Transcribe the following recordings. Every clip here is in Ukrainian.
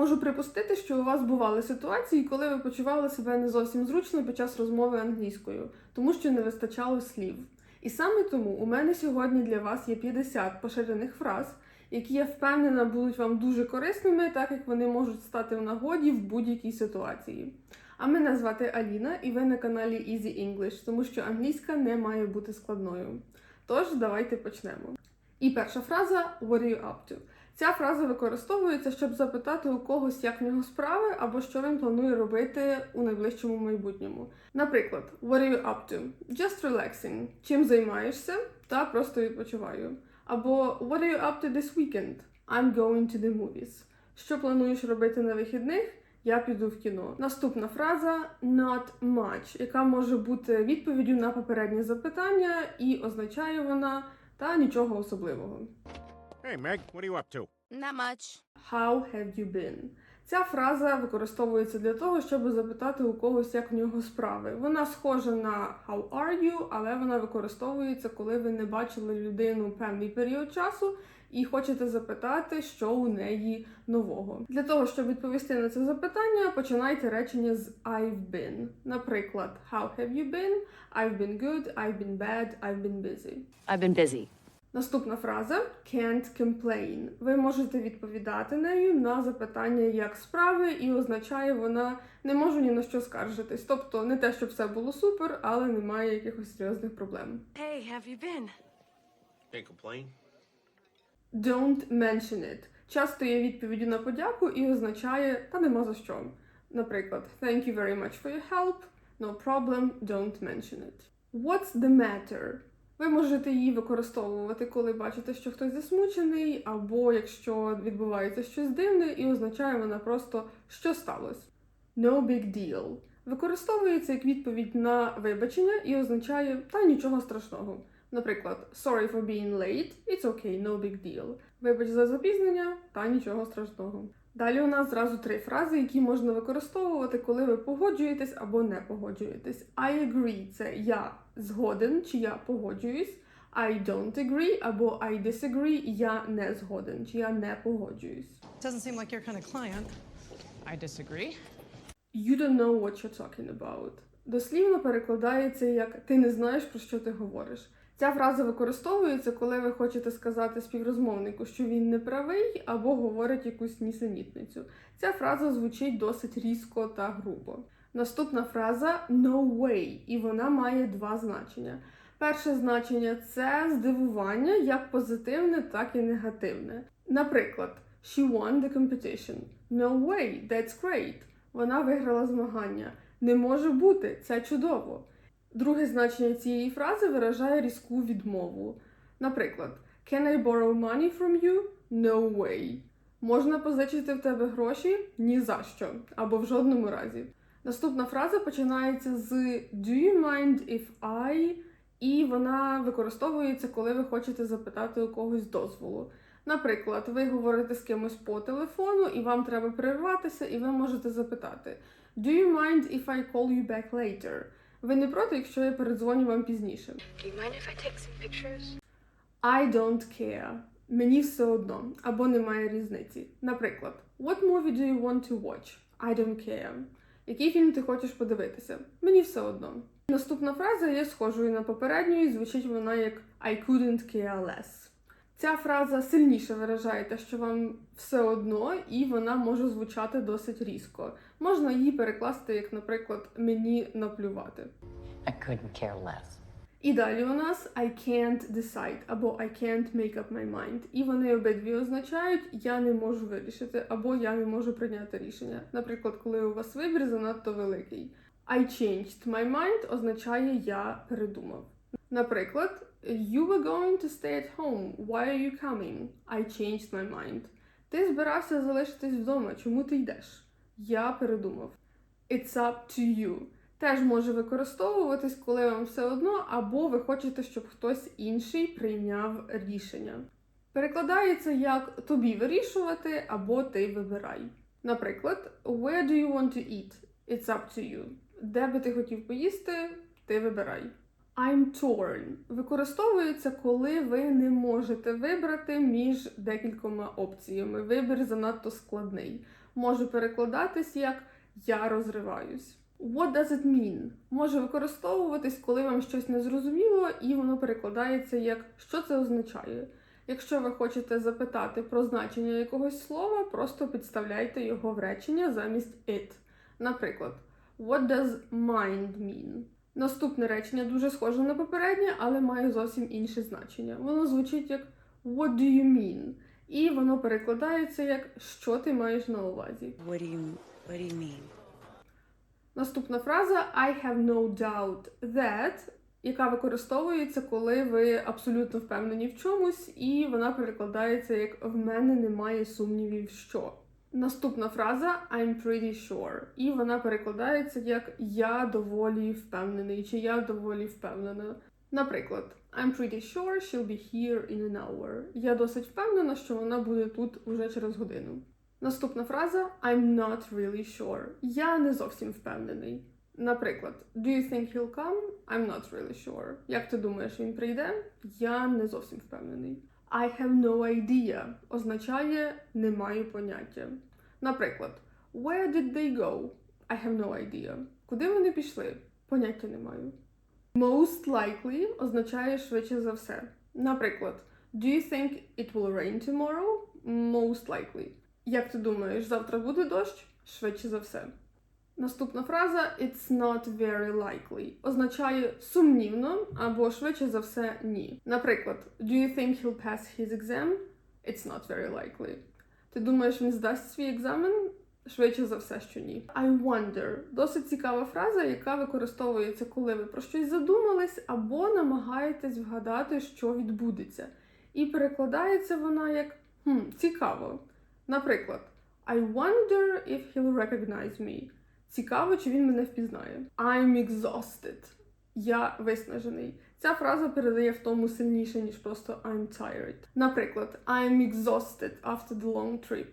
Можу припустити, що у вас бували ситуації, коли ви почували себе не зовсім зручно під час розмови англійською, тому що не вистачало слів. І саме тому у мене сьогодні для вас є 50 поширених фраз, які я впевнена будуть вам дуже корисними, так як вони можуть стати в нагоді в будь-якій ситуації. А мене звати Аліна, і ви на каналі Easy English, тому що англійська не має бути складною. Тож давайте почнемо. І перша фраза What are you up to? Ця фраза використовується, щоб запитати у когось, як в нього справи, або що він планує робити у найближчому майбутньому. Наприклад, What are you up to? Just relaxing. Чим займаєшся? Та просто відпочиваю. Або What are you up to this weekend? I'm going to the movies. Що плануєш робити на вихідних? Я піду в кіно. Наступна фраза not much, яка може бути відповіддю на попереднє запитання, і означає вона та нічого особливого. Hey, Meg, what are you up to? Not much. How have you been? Ця фраза використовується для того, щоб запитати у когось, як в нього справи. Вона схожа на how are you, але вона використовується, коли ви не бачили людину певний період часу і хочете запитати, що у неї нового. Для того, щоб відповісти на це запитання, починайте речення з I've been. Наприклад, How have you been? I've been good, I've been bad, I've been busy. I've been busy. Наступна фраза can't complain. Ви можете відповідати нею на запитання як справи, і означає вона не можу ні на що скаржитись. Тобто не те, щоб все було супер, але немає якихось серйозних проблем. Hey, have you been? Can't complain. Don't mention it. Часто є відповіддю на подяку і означає та нема за що. Наприклад, thank you very much for your help. No problem, don't mention it. What's the matter? Ви можете її використовувати, коли бачите, що хтось засмучений, або якщо відбувається щось дивне, і означає вона просто що сталося. No big deal. Використовується як відповідь на вибачення і означає та нічого страшного. Наприклад, sorry for being late, it's okay, no big deal. Вибач за запізнення, та нічого страшного. Далі у нас зразу три фрази, які можна використовувати, коли ви погоджуєтесь або не погоджуєтесь. I agree це я згоден чи я погоджуюсь. I don't agree або I disagree я не згоден чи я не погоджуюсь. Doesn't seem like your kind of client. I disagree. You don't know what you're talking about. Дослівно перекладається як ти не знаєш про що ти говориш. Ця фраза використовується, коли ви хочете сказати співрозмовнику, що він не правий, або говорить якусь нісенітницю. Ця фраза звучить досить різко та грубо. Наступна фраза no way, і вона має два значення. Перше значення це здивування як позитивне, так і негативне. Наприклад, she won the competition. No way, that's great. Вона виграла змагання. Не може бути, це чудово. Друге значення цієї фрази виражає різку відмову. Наприклад, Can I borrow money from you? No way. Можна позичити в тебе гроші? Ні за що. Або в жодному разі. Наступна фраза починається з Do you mind if I? І вона використовується, коли ви хочете запитати у когось дозволу. Наприклад, ви говорите з кимось по телефону, і вам треба перерватися, і ви можете запитати Do you mind if I call you back later? Ви не проти, якщо я передзвоню вам пізніше. Do you mind if I take some pictures? I don't care. Мені все одно або немає різниці. Наприклад, What movie do you want to watch? I don't care. Який фільм ти хочеш подивитися? Мені все одно. Наступна фраза є схожою на попередню, і звучить вона як I couldn't care less. Ця фраза сильніше виражає те, що вам все одно, і вона може звучати досить різко. Можна її перекласти, як, наприклад, мені наплювати. I couldn't care less. І далі у нас I can't decide або I can't make up my mind. І вони обидві означають я не можу вирішити або я не можу прийняти рішення. Наприклад, коли у вас вибір занадто великий. I changed my mind означає я передумав. Наприклад, You were going to stay at home. Why are you coming? I changed my mind. Ти збирався залишитись вдома. Чому ти йдеш? Я передумав. It's up to you. Теж може використовуватись, коли вам все одно, або ви хочете, щоб хтось інший прийняв рішення. Перекладається як тобі вирішувати, або ти вибирай. Наприклад, Where do you want to eat? It's up to you. Де би ти хотів поїсти, ти вибирай. I'm torn використовується, коли ви не можете вибрати між декількома опціями. Вибір занадто складний. може перекладатись як я розриваюсь. What does it mean? може використовуватись, коли вам щось не зрозуміло, і воно перекладається як що це означає. Якщо ви хочете запитати про значення якогось слова, просто підставляйте його в речення замість it. Наприклад, What does mind mean? Наступне речення дуже схоже на попереднє, але має зовсім інше значення. Воно звучить як What do you mean? І воно перекладається як Що ти маєш на увазі. What do you What do you mean? Наступна фраза I have no doubt that, яка використовується, коли ви абсолютно впевнені в чомусь, і вона перекладається як в мене немає сумнівів, що. Наступна фраза I'm pretty sure, і вона перекладається як я доволі впевнений, чи я доволі впевнена. Наприклад, I'm pretty sure she'll be here in an hour. Я досить впевнена, що вона буде тут уже через годину. Наступна фраза I'm not really sure. Я не зовсім впевнений. Наприклад, Do you think he'll come? I'm not really sure. Як ти думаєш, він прийде? Я не зовсім впевнений. I have no idea означає не маю поняття. Наприклад, Where did they go? I have no idea. Куди вони пішли? Поняття не маю. Most likely означає швидше за все. Наприклад, Do you think it will rain tomorrow? Most likely. Як ти думаєш, завтра буде дощ? Швидше за все. Наступна фраза It's not very likely означає сумнівно або швидше за все ні. Наприклад, Do you think he'll pass his exam? It's not very likely. Ти думаєш, він здасть свій екзамен? Швидше за все, що ні. I wonder досить цікава фраза, яка використовується, коли ви про щось задумались або намагаєтесь вгадати, що відбудеться. І перекладається вона як хм, цікаво. Наприклад, I wonder if he'll recognize me. Цікаво, чи він мене впізнає. I'm exhausted. Я виснажений. Ця фраза передає втому сильніше, ніж просто I'm tired. Наприклад, I'm exhausted after the long trip.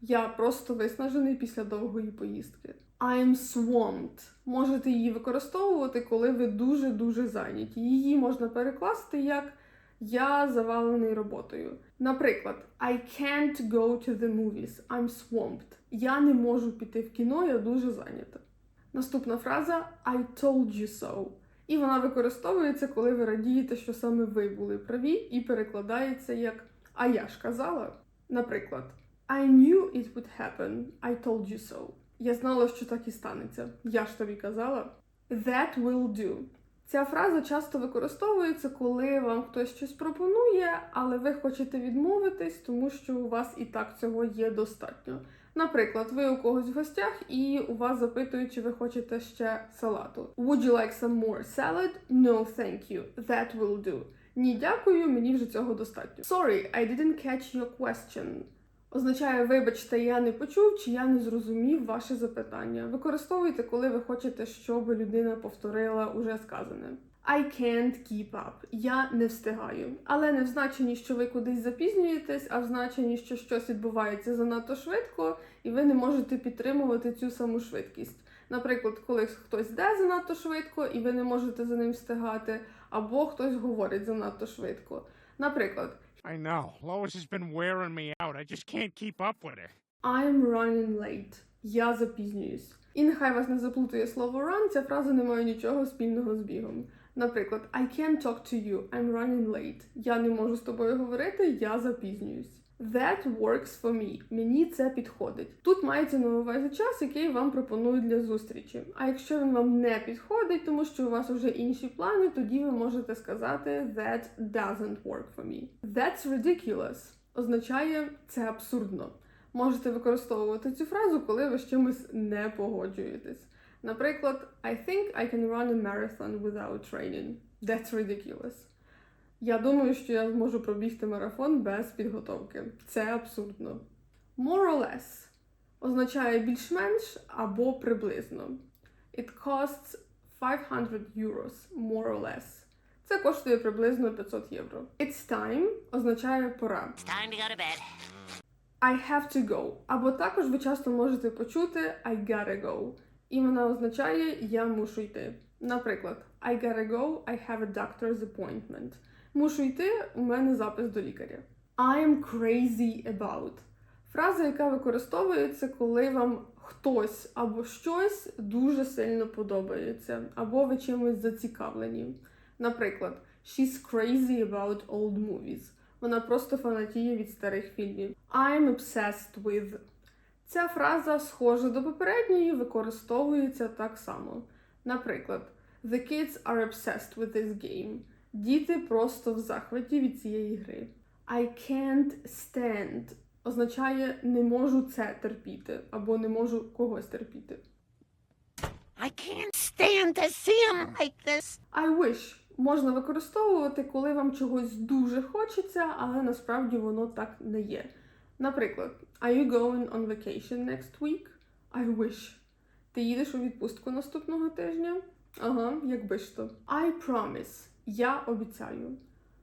Я просто виснажений після довгої поїздки. I'm swamped. Можете її використовувати, коли ви дуже-дуже зайняті. Її можна перекласти як я завалений роботою. Наприклад, I can't go to the movies. I'm swamped. Я не можу піти в кіно, я дуже зайнята. Наступна фраза I told you so. І вона використовується, коли ви радієте, що саме ви були праві, і перекладається як А я ж казала. Наприклад, I knew it would happen. I told you so. Я знала, що так і станеться. Я ж тобі казала. That will do. Ця фраза часто використовується, коли вам хтось щось пропонує, але ви хочете відмовитись, тому що у вас і так цього є достатньо. Наприклад, ви у когось в гостях і у вас запитують, чи ви хочете ще салату. Would you like some more salad? No, thank you. That will do. Ні, дякую, мені вже цього достатньо. Sorry, I didn't catch your question. Означає, вибачте, я не почув чи я не зрозумів ваше запитання. Використовуйте, коли ви хочете, щоб людина повторила уже сказане. I can't keep up. Я не встигаю. Але не в значенні, що ви кудись запізнюєтесь, а в значенні, що щось відбувається занадто швидко, і ви не можете підтримувати цю саму швидкість. Наприклад, коли хтось йде занадто швидко, і ви не можете за ним встигати, або хтось говорить занадто швидко. Наприклад, I know. Lois has been wearing me out. I just can't keep up with her. I'm running late. Я запізнююсь. І нехай вас не заплутує слово run, ця фраза не має нічого спільного з бігом. Наприклад, I can't talk to you, I'm running late. Я не можу з тобою говорити, я запізнююсь. That works for me. Мені це підходить. Тут мається на увазі час, який вам пропонують для зустрічі. А якщо він вам не підходить, тому що у вас вже інші плани, тоді ви можете сказати That doesn't work for me. That's ridiculous означає це абсурдно. Можете використовувати цю фразу, коли ви з чимось не погоджуєтесь. Наприклад, I think I can run a marathon without training. That's ridiculous. Я думаю, що я зможу пробігти марафон без підготовки. Це абсурдно. More or less означає більш-менш або приблизно. It costs 500 euros, more or less. Це коштує приблизно 500 євро. It's time означає пора. Time to go to bed. I have to go. Або також ви часто можете почути I gotta go. І вона означає я мушу йти. Наприклад, I gotta go, I have a doctor's appointment. Мушу йти, у мене запис до лікаря. I'm crazy about. Фраза, яка використовується, коли вам хтось або щось дуже сильно подобається, або ви чимось зацікавлені. Наприклад, She's crazy about old movies. Вона просто фанатіє від старих фільмів. I'm obsessed with. Ця фраза, схожа до попередньої, використовується так само. Наприклад, The kids are obsessed with this game. Діти просто в захваті від цієї гри. I can't stand означає не можу це терпіти або не можу когось терпіти. I can't stand to see him like this. I wish можна використовувати, коли вам чогось дуже хочеться, але насправді воно так не є. Наприклад, Are you going on vacation next week? I wish. Ти їдеш у відпустку наступного тижня? Ага, якби ж то. I promise. Я обіцяю.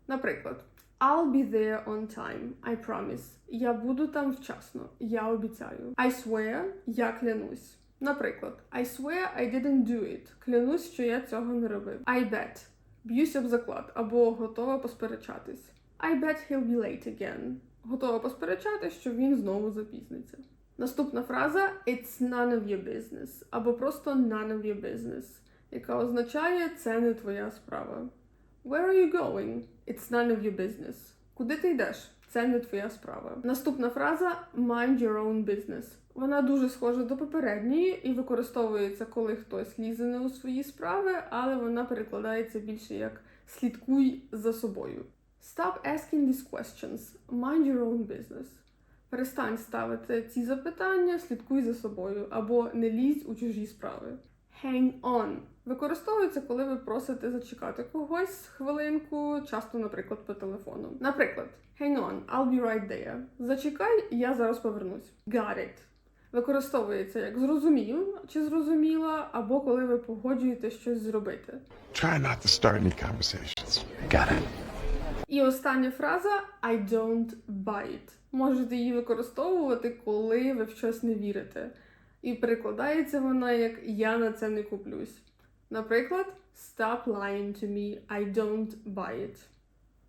Наприклад, I'll be there on time. I promise. Я буду там вчасно. Я обіцяю. I swear. Я клянусь. Наприклад, I swear I didn't do it. Клянусь, що я цього не робив. I bet. Б'юсь об заклад або готова посперечатись. I bet he'll be late again. Готова посперечатись, що він знову запізниться. Наступна фраза It's none of your business або просто none of your business, яка означає це не твоя справа. Where are you going? It's none of your business. Куди ти йдеш? Це не твоя справа. Наступна фраза Mind your own business. Вона дуже схожа до попередньої і використовується, коли хтось лізе не у свої справи, але вона перекладається більше як слідкуй за собою. Stop asking these questions. Mind your own business. Перестань ставити ці запитання, слідкуй за собою або не лізь у чужі справи. Hang on використовується, коли ви просите зачекати когось хвилинку, часто, наприклад, по телефону. Наприклад, hang on, I'll be right there. Зачекай, я зараз повернусь. Got it. Використовується як зрозумів чи зрозуміла, або коли ви погоджуєте щось зробити. Try not to start any conversations. Got it. І остання фраза I don't buy it. Можете її використовувати, коли ви в щось не вірите. І перекладається вона як Я на це не куплюсь. Наприклад, Stop lying to me, I don't buy it.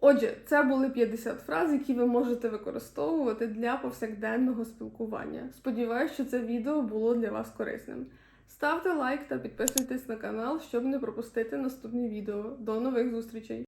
Отже, це були 50 фраз, які ви можете використовувати для повсякденного спілкування. Сподіваюсь, що це відео було для вас корисним. Ставте лайк та підписуйтесь на канал, щоб не пропустити наступні відео. До нових зустрічей!